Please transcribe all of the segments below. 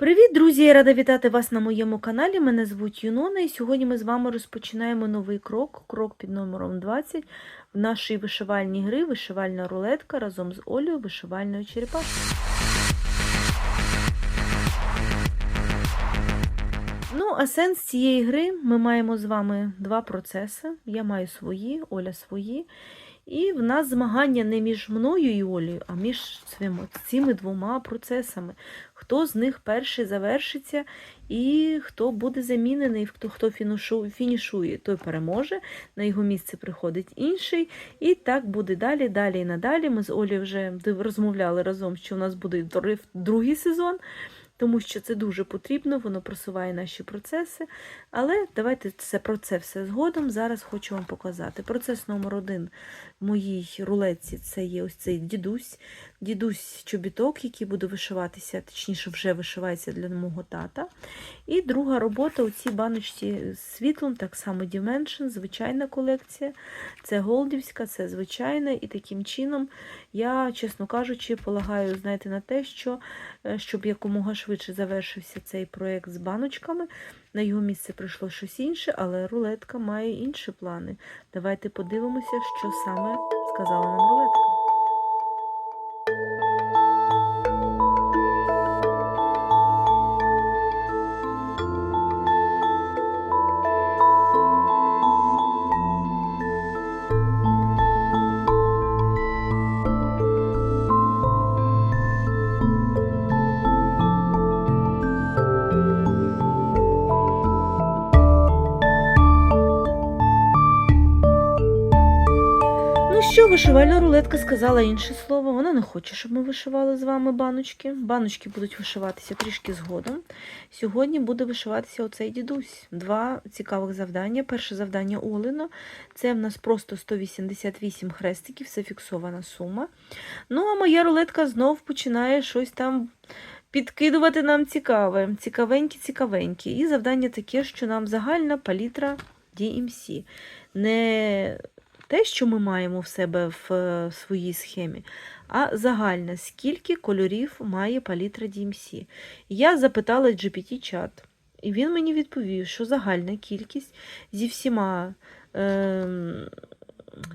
Привіт, друзі! Я рада вітати вас на моєму каналі. Мене звуть Юнона, і сьогодні ми з вами розпочинаємо новий крок, крок під номером 20 в нашій вишивальній гри вишивальна рулетка разом з Олею вишивальною черепашкою. Ну, а сенс цієї гри ми маємо з вами два процеси. Я маю свої, Оля свої. І в нас змагання не між мною і Олею, а між цими, цими двома процесами. Хто з них перший завершиться, і хто буде замінений, хто хто фінішує, той переможе. На його місце приходить інший. І так буде далі, далі і надалі. Ми з Олею вже розмовляли разом, що у нас буде другий сезон. Тому що це дуже потрібно, воно просуває наші процеси. Але давайте це про це все згодом. Зараз хочу вам показати. Процес номер один в моїй рулетці це є ось цей дідусь. Дідусь чобіток, який буде вишиватися, точніше, вже вишивається для мого тата. І друга робота у цій баночці з світлом, так само Dimension, звичайна колекція. Це голдівська, це звичайна. І таким чином я, чесно кажучи, полагаю, знаєте, на те, що щоб якомога швидше завершився цей проєкт з баночками. На його місце прийшло щось інше, але рулетка має інші плани. Давайте подивимося, що саме сказала нам рулетка. Ну що, вишивальна рулетка сказала інше слово. Вона не хоче, щоб ми вишивали з вами баночки. Баночки будуть вишиватися трішки згодом. Сьогодні буде вишиватися оцей дідусь. Два цікавих завдання. Перше завдання Олено. Це в нас просто 188 хрестиків, це фіксована сума. Ну, а моя рулетка знов починає щось там. Підкидувати нам цікаве, цікавенькі-цікавенькі. І завдання таке, що нам загальна палітра DMC. Не те, що ми маємо в себе в е, своїй схемі, а загальне, скільки кольорів має палітра DMC. Я запитала GPT-чат, і він мені відповів, що загальна кількість зі всіма е,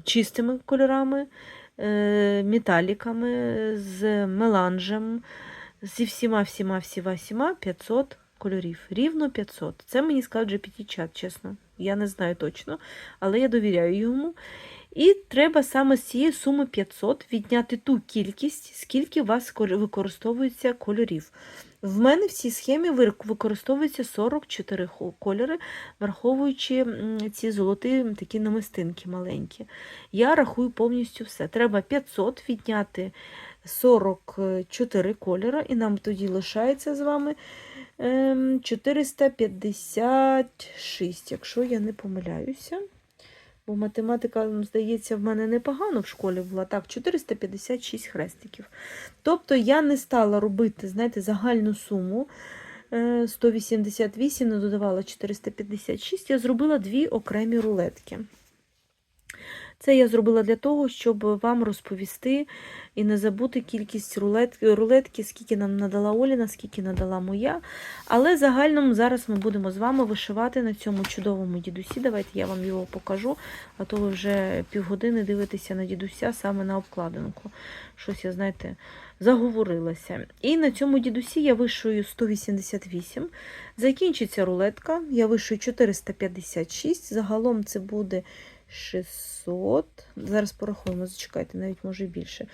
чистими кольорами, е, металіками, з меланжем, зі всіма, всіма, всіма, всіма 500 кольорів. Рівно 500. Це мені сказав GPT-чат, чесно. Я не знаю точно, але я довіряю йому. І треба саме з цієї суми 500 відняти ту кількість, скільки у вас використовується кольорів. В мене в цій схемі використовується 44 кольори, враховуючи ці золоті такі намистинки маленькі. Я рахую повністю все. Треба 500 відняти 44 кольори, і нам тоді лишається з вами 456, якщо я не помиляюся. Бо математика, здається, в мене непогано в школі була. Так, 456 хрестиків. Тобто я не стала робити, знаєте, загальну суму 188, не додавала 456, я зробила дві окремі рулетки. Це я зробила для того, щоб вам розповісти і не забути кількість рулетки, рулетки, скільки нам надала Оліна, скільки надала моя. Але загальному зараз ми будемо з вами вишивати на цьому чудовому дідусі. Давайте я вам його покажу, а то ви вже півгодини дивитеся на дідуся саме на обкладинку. Щось я, знаєте, заговорилася. І на цьому дідусі я вишую 188. Закінчиться рулетка, я вишую 456. Загалом це буде. 600. Зараз порахуємо, зачекайте, навіть може більше.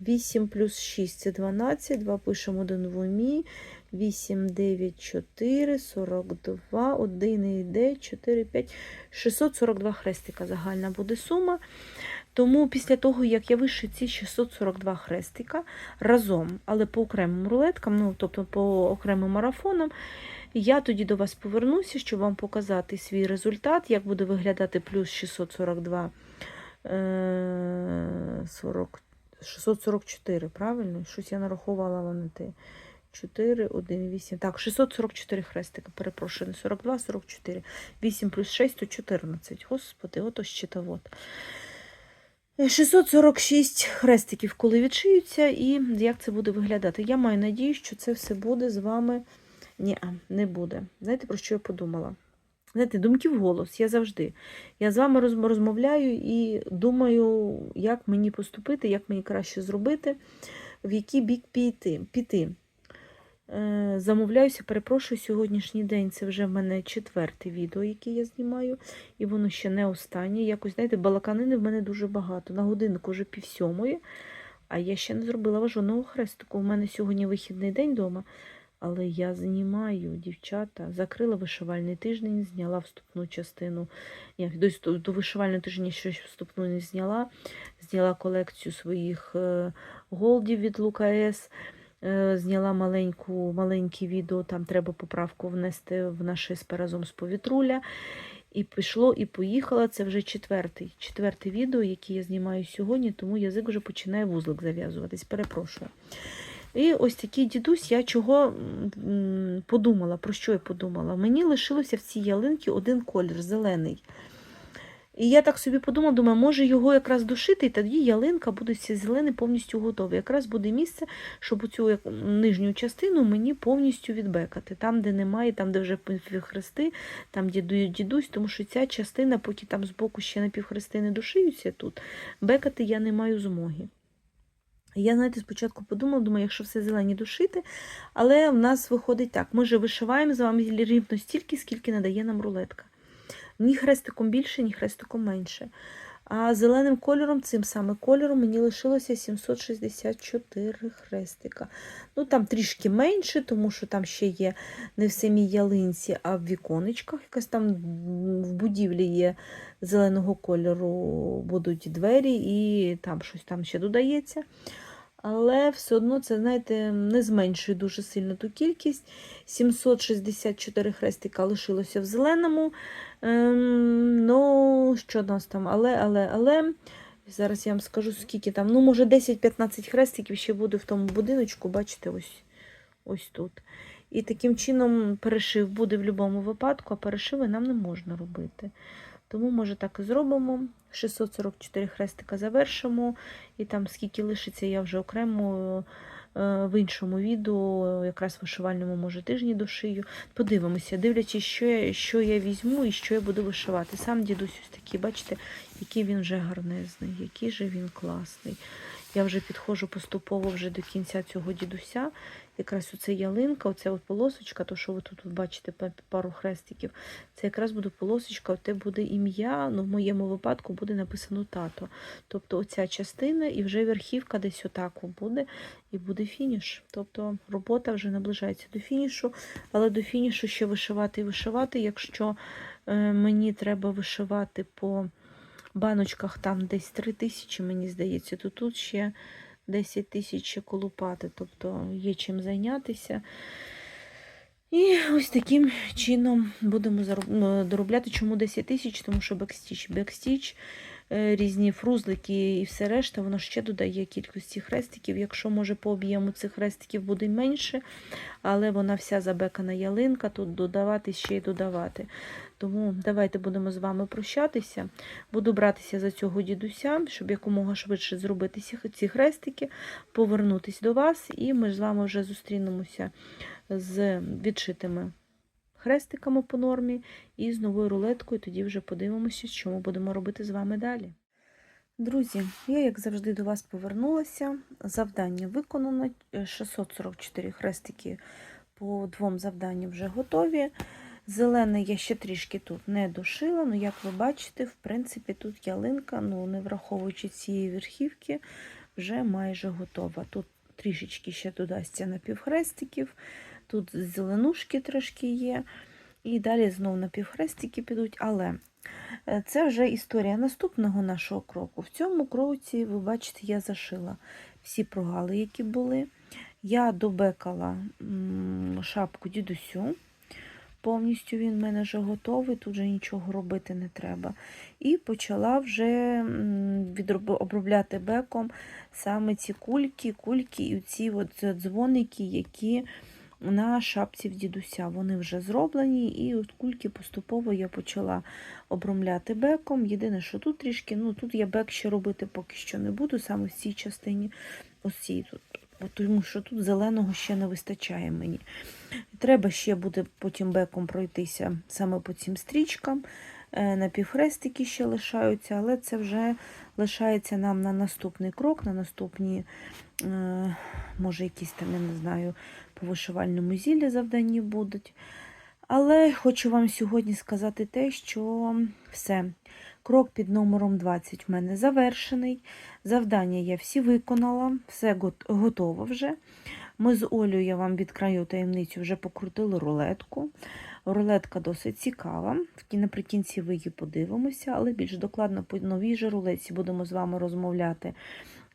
8 плюс 6 це 12, 2 пишемо 1 в умі. 8, 9, 4, 42, 1 йде, 4, 5, 642 хрестика загальна буде сума. Тому після того, як я вишу ці 642 хрестика разом, але по окремим рулеткам, ну, тобто по окремим марафонам, я тоді до вас повернуся, щоб вам показати свій результат, як буде виглядати плюс 642 40, 644, правильно? Щось я нарахувала не те. 4, 1, 8. Так, 644 хрестика, перепрошую, не 42, 44. 8 плюс 6 то 14. Господи, ото щитовод. 646 хрестиків, коли відшиються, і як це буде виглядати. Я маю надію, що це все буде з вами Ні, не буде. Знаєте, про що я подумала? Знаєте, думки в голос, я завжди. Я з вами розмовляю і думаю, як мені поступити, як мені краще зробити, в який бік піти. піти. Е, Замовляюся, перепрошую, сьогоднішній день це вже в мене четверте відео, яке я знімаю, і воно ще не останнє. Якось, знаєте, балаканини в мене дуже багато. На годиннику вже пів сьомої, а я ще не зробила важеного хрестику. У мене сьогодні вихідний день вдома, але я знімаю, дівчата, закрила вишивальний тиждень, зняла вступну частину. Ні, до, вишивального тижня ще вступну не зняла. Зняла колекцію своїх е, голдів від Лука-С. Е, Зняла маленьку, маленьке відео, там треба поправку внести в наш СП разом з повітруля. І пішло, і поїхало. Це вже четвертий, четверте відео, яке я знімаю сьогодні, тому язик вже починає вузлик зав'язуватись. Перепрошую. І ось такий дідусь, я чого подумала, про що я подумала? Мені лишилося в цій ялинці один колір зелений. І я так собі подумала, думаю, може його якраз душити, і тоді ялинка буде вся зелена повністю готова. Якраз буде місце, щоб цю нижню частину мені повністю відбекати. Там, де немає, там, де вже півхрести, там де дідусь, тому що ця частина, поки там збоку ще на півхрести не душуються тут, бекати я не маю змоги. Я, знаєте, спочатку подумала, думаю, якщо все зелені душити, але в нас виходить так: ми же вишиваємо з вами рівно стільки, скільки надає нам рулетка. Ні хрестиком більше, ні хрестиком менше. А зеленим кольором, цим саме кольором, мені лишилося 764 хрестика. Ну там трішки менше, тому що там ще є не в самій ялинці, а в віконечках. Якась там в будівлі є зеленого кольору, будуть двері, і там щось там ще додається. Але все одно це, знаєте, не зменшує дуже сильно ту кількість. 764 хрестика лишилося в зеленому. Ем, ну, що нас там? Але, але, але. Зараз я вам скажу, скільки там. Ну, може, 10-15 хрестиків ще буде в тому будиночку, бачите, ось, ось тут. І таким чином перешив буде в будь-якому випадку, а перешиви нам не можна робити. Тому, може, так і зробимо. 644 хрестика завершимо. І там скільки лишиться, я вже окремо е, в іншому відео, якраз вишивальному, може, тижні дошию. Подивимося, дивлячись, що я, що я візьму і що я буду вишивати. Сам дідусь ось такий, бачите, який він вже гарнезний, який же він класний. Я вже підходжу поступово вже до кінця цього дідуся. Якраз оце ялинка, оце от полосочка, то що ви тут бачите пару хрестиків, це якраз буде полосочка, оте буде ім'я. Ну, в моєму випадку буде написано тато. Тобто оця частина і вже верхівка десь отаку буде, і буде фініш. Тобто робота вже наближається до фінішу, але до фінішу ще вишивати і вишивати. Якщо е, мені треба вишивати по баночках там десь 3 тисячі, мені здається, то тут ще 10 тисяч ще колупати, тобто є чим зайнятися. І ось таким чином будемо доробляти. Чому 10 тисяч? Тому що бекстіч. Бекстіч, е, різні фрузлики і все решта, воно ще додає кількості хрестиків. Якщо може по об'єму цих хрестиків буде менше, але вона вся забекана ялинка, тут додавати ще й додавати. Тому давайте будемо з вами прощатися. Буду братися за цього дідуся, щоб якомога швидше зробити ці- хрестики, повернутися до вас, і ми з вами вже зустрінемося з відшитими хрестиками по нормі і з новою рулеткою. Тоді вже подивимося, що ми будемо робити з вами далі. Друзі, я, як завжди, до вас повернулася. Завдання виконано. Е, 644 хрестики по двом завданням вже готові. Зелений я ще трішки тут не дошила, ну як ви бачите, в принципі, тут ялинка, ну не враховуючи цієї верхівки, вже майже готова. Тут трішечки ще додасться напівхрестиків, тут зеленушки трошки є. І далі знов напівхрестики підуть, але е, це вже історія наступного нашого кроку. В цьому кроці, ви бачите, я зашила всі прогали, які були. Я добекала шапку дідусю. Повністю він в мене вже готовий, тут вже нічого робити не треба. І почала вже обробляти беком саме ці кульки, кульки і ці дзвоники, які на шапці в дідуся. Вони вже зроблені, і от кульки поступово я почала обромляти беком. Єдине, що тут трішки, ну тут я бек ще робити поки що не буду, саме в цій частині, ось цій тут Тому що тут зеленого ще не вистачає мені. Треба ще буде потім беком пройтися саме по цим стрічкам. Е, Напівхрестики ще лишаються, але це вже лишається нам на наступний крок, на наступні, е, може, якісь там, я не знаю, по вишивальному зіллі завдання будуть. Але хочу вам сьогодні сказати те, що все. Крок під номером 20 в мене завершений. Завдання я всі виконала, все готово вже. Ми з Олею, я вам відкрию таємницю, вже покрутили рулетку. Рулетка досить цікава. Наприкінці ви її подивимося, але більш докладно по новій же рулетці будемо з вами розмовляти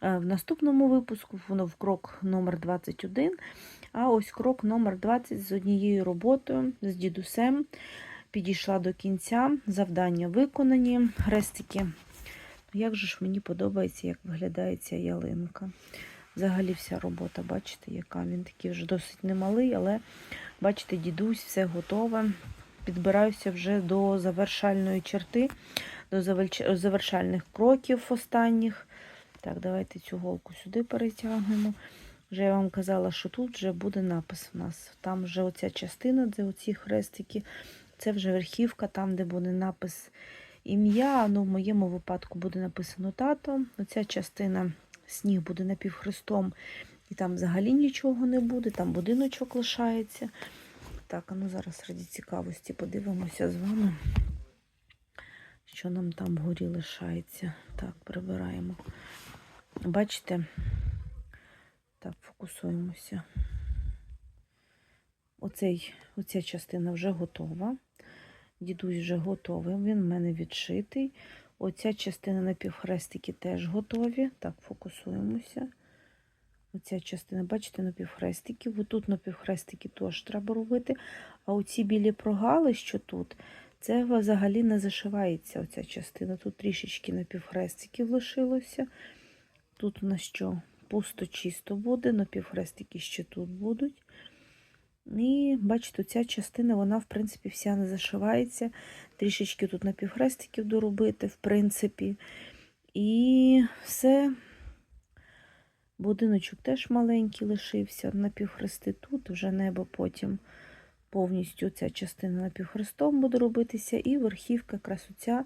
е, в наступному випуску. Воно в крок номер 21. А ось крок номер 20 з однією роботою, з дідусем. Підійшла до кінця, завдання виконані, хрестики. Як же ж мені подобається, як виглядає ця ялинка. Взагалі вся робота, бачите, яка він такий вже досить немалий, але бачите, дідусь, все готове. Підбираюся вже до завершальної черти, до завершальних кроків останніх. Так, давайте цю голку сюди перетягнемо. Вже я вам казала, що тут вже буде напис у нас. Там вже оця частина, де оці хрестики, це вже верхівка, там, де буде напис ім'я. Ну, в моєму випадку буде написано тато. Оця частина сніг буде напівхрестом, і там взагалі нічого не буде, там будиночок лишається. Так, а ну зараз раді цікавості подивимося з вами, що нам там вгорі лишається. Так, прибираємо. Бачите? Так, фокусуємося. Оцей, оця частина вже готова. Дідусь вже готовий, він в мене відшитий. Оця частина напівхрестики теж готові. Так, фокусуємося. Оця частина, бачите, напівхрестиків. Отут напівхрестики теж треба робити. А оці білі прогали, що тут, це взагалі не зашивається оця частина. Тут трішечки напівхрестиків лишилося. Тут у нас що? Пусто чисто буде, напівхрестики ще тут будуть. І бачите, ця частина, вона, в принципі, вся не зашивається. Трішечки тут напівхрестиків доробити, в принципі. І все. Будиночок теж маленький лишився, напівхрести тут, вже небо потім повністю ця частина напівхрестом буде робитися, і верхівка якраз оця.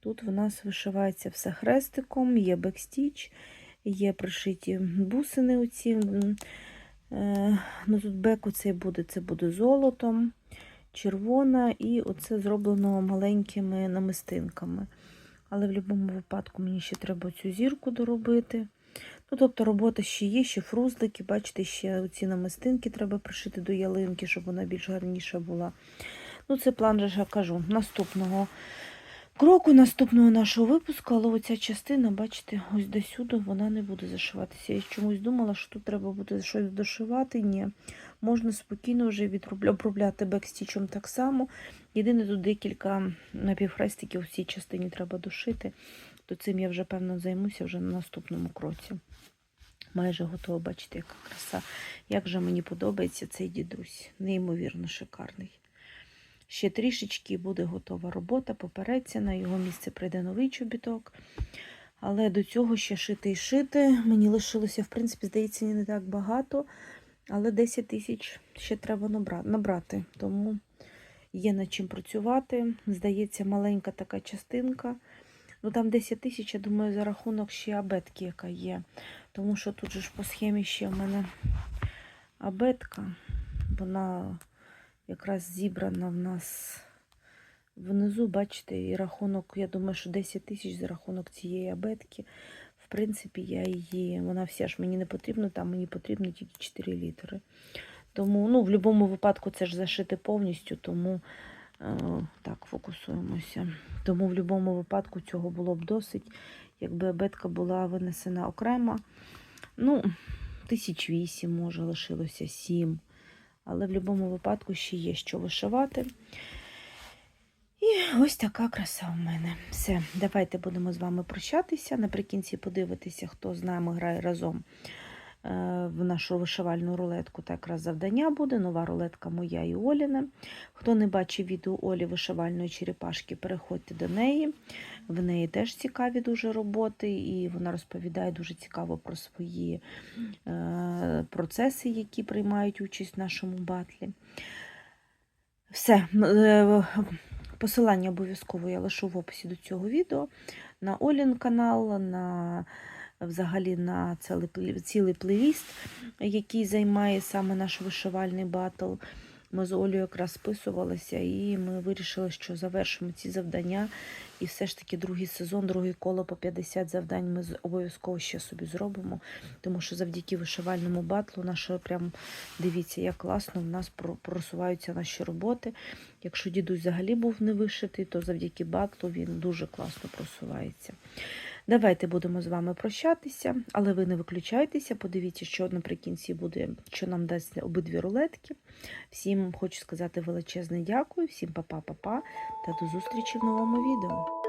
Тут в нас вишивається все хрестиком, є бекстіч, є пришиті бусини оці. Е, ну, тут бек оцей буде, це буде золотом, червона, і оце зроблено маленькими намистинками. Але в будь-якому випадку мені ще треба цю зірку доробити. Ну, тобто робота ще є, ще фрузлики, бачите, ще оці намистинки треба пришити до ялинки, щоб вона більш гарніша була. Ну, це план же кажу, наступного кроку, наступного нашого випуску, але оця частина, бачите, ось до сюди вона не буде зашиватися. Я чомусь думала, що тут треба буде щось дошивати. Ні, можна спокійно вже обробляти бекстічем так само. Єдине, тут декілька напівхрестиків в цій частині треба дошити, то цим я вже, певно, займуся вже на наступному кроці. Майже готова, бачите, яка краса. Як же мені подобається цей дідусь. Неймовірно шикарний. Ще трішечки буде готова робота, попереться, на його місце прийде новий чобіток. Але до цього ще шити і шити. Мені лишилося, в принципі, здається, не так багато. Але 10 тисяч ще треба набрати. Тому є над чим працювати. Здається, маленька така частинка. Ну там 10 тисяч, я думаю, за рахунок ще абетки, яка є. Тому що тут же ж по схемі ще в мене абетка. Вона якраз зібрана в нас внизу, бачите, і рахунок, я думаю, що 10 тисяч за рахунок цієї абетки. В принципі, я її, вона вся ж мені не потрібна, там мені потрібно тільки 4 літери. Тому, ну, в будь-якому випадку це ж зашити повністю, тому е, так, фокусуємося. Тому в будь-якому випадку цього було б досить, якби абетка була винесена окремо. Ну, тисяч вісім, може, лишилося сім. Але в будь-якому випадку ще є що вишивати. І ось така краса у мене. Все, давайте будемо з вами прощатися. Наприкінці подивитися, хто з нами грає разом в нашу вишивальну рулетку. Та якраз завдання буде. Нова рулетка моя і Оліна. Хто не бачив відео Олі вишивальної черепашки, переходьте до неї. В неї теж цікаві дуже роботи, і вона розповідає дуже цікаво про свої е, процеси, які приймають участь в нашому батлі. Все, е, посилання обов'язково я лишу в описі до цього відео на Олін канал, на взагалі на цілий, плейліст, який займає саме наш вишивальний батл. Ми з Олею якраз списувалися, і ми вирішили, що завершимо ці завдання. І все ж таки другий сезон, другий коло по 50 завдань ми обов'язково ще собі зробимо. Тому що завдяки вишивальному батлу, наше прям дивіться, як класно в нас просуваються наші роботи. Якщо дідусь взагалі був не вишитий, то завдяки батлу він дуже класно просувається. Давайте будемо з вами прощатися, але ви не виключайтеся. Подивіться, що наприкінці буде, що нам дасть обидві рулетки. Всім хочу сказати величезне дякую, всім па-па-па-па та до зустрічі в новому відео.